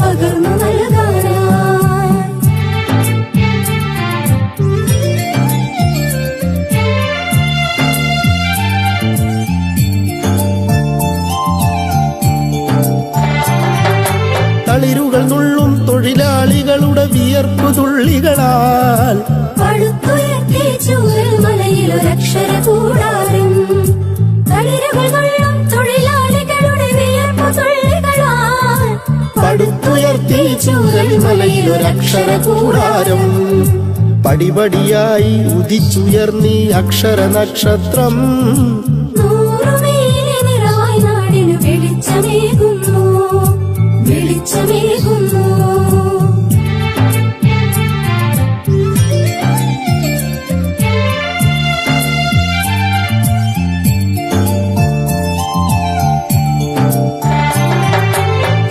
പകർന്നു നൽകാനായി. തളിരുകൾ നുള്ളും തൊഴിലാളികളുടെ വിയർപ്പു തുള്ളികളാൽ. പടുത്തുയർത്തി ചൂരൽ മലയിലൊരക്ഷര തളിരുകൾ ചൂരൽ മലയിലൊരക്ഷര കൂടാരം പടിപടിയായി ഉദിച്ചുയർന്നീ അക്ഷര നക്ഷത്രം വെളിച്ചമേകുന്നു. വെളിച്ചമേകുന്നു.